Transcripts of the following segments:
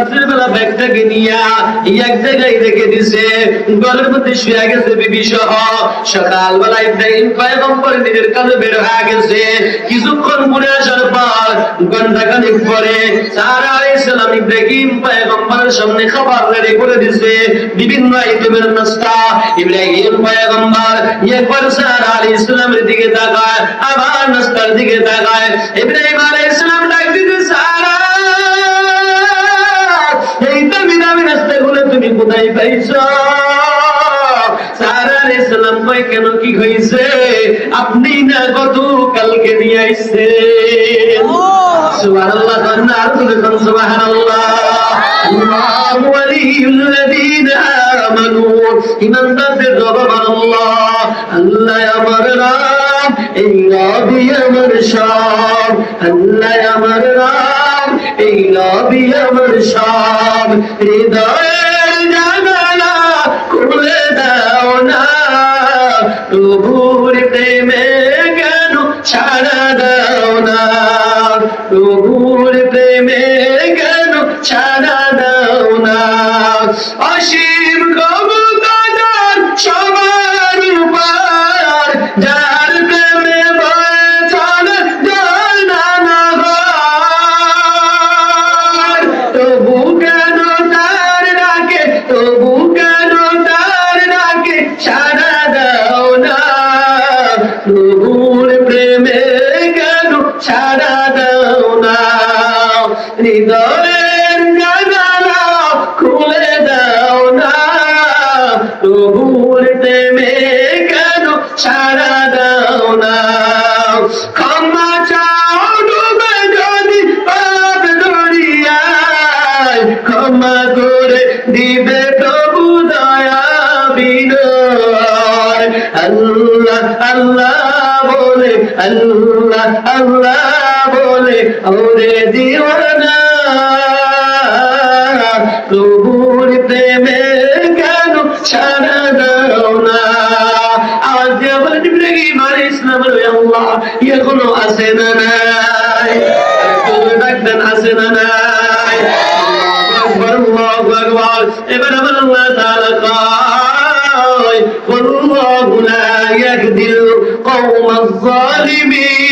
রাত্রিবেলা ব্যাগটাকে নিয়া এক জায়গায় রেখে দিছে। মধ্যে শুয়ে গেছে বিবি সহ সকালবেলা ইব্রাহিম নিজের কাজে বের হয়ে গেছে। কিছুক্ষণ ঘুরে আসার পর ঘণ্টা খানিক পরে সারা আলাইসালাম ইব্রাহিম সামনে খাবার রেডি করে দিছে। বিভিন্ন আইটেমের নাস্তা। ইব্রাহিম পয়গম্বর একবার সারা আলাইসালামের দিকে তাকায়, আবার নাস্তার দিকে তাকায়। ইব্রাহিম আলাইসালাম তুমি কোথায় পাইছ? সারা ইসলাম কয় কেন কি হয়েছে আপনি না গত কালকে নিয়ে আইছে সুবহানাল্লাহ কান্না আর তুমি সুবহানাল্লাহ। আল্লাহু ওয়ালিয়ুল লাযীনা আমানু। ইমানদারদের রব আল্লাহ আল্লাহ আমার রাম এই নবী আমার সব। আল্লাহ আমার রাম এই নবী আমার সব। হৃদয়ের জানালা খুলে দাও না। প্রভুর প্রেমে কেন ছাড়া দাও না? প্রভুর প্রেমে কেন ছাড়া হৃদয়ের জানালা খুলে দাও না। প্রভুর প্রেমে কেন সাড়া দাও না? ক্ষমা চাও ডুবে যদি পাপ দরিয়ায়। ক্ষমা করে দিবে প্রভু দয়া, বিনয়। আল্লাহ আল্লাহ বলে, আল্লাহ আল্লাহ বলে, ওরে দিওয়ানা প্রভুর প্রেমে কেন ছাড়া দাও না আওয়াজ দিয়ে বলেন ইব্রাহিম আলাইহিস সালাম বলে আল্লাহ এখনো আছে না নাই তুমি ডাকতেন আছে না নাই আল্লাহু আকবার আল্লাহু আকবার এবার আমার আল্লাহ তাআলা কয় والله لا يهدي القوم الظالمين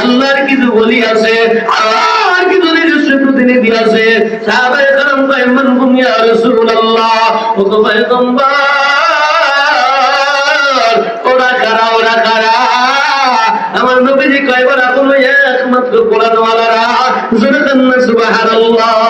আল্লাহর কিছু বলি আছে আল্লাহর কিছু নিজস্ব প্রতিনিধি আছে সাহাবায়ে کرام কয় মান হুম ইয়া রাসূলুল্লাহ ও তো পয়গম্বর ওরা কারা ওরা কারা আমার নবীজি কয়বার আপন একমাত্র কোরআন ওয়ালারা জোরে কান্না সুবহানাল্লাহ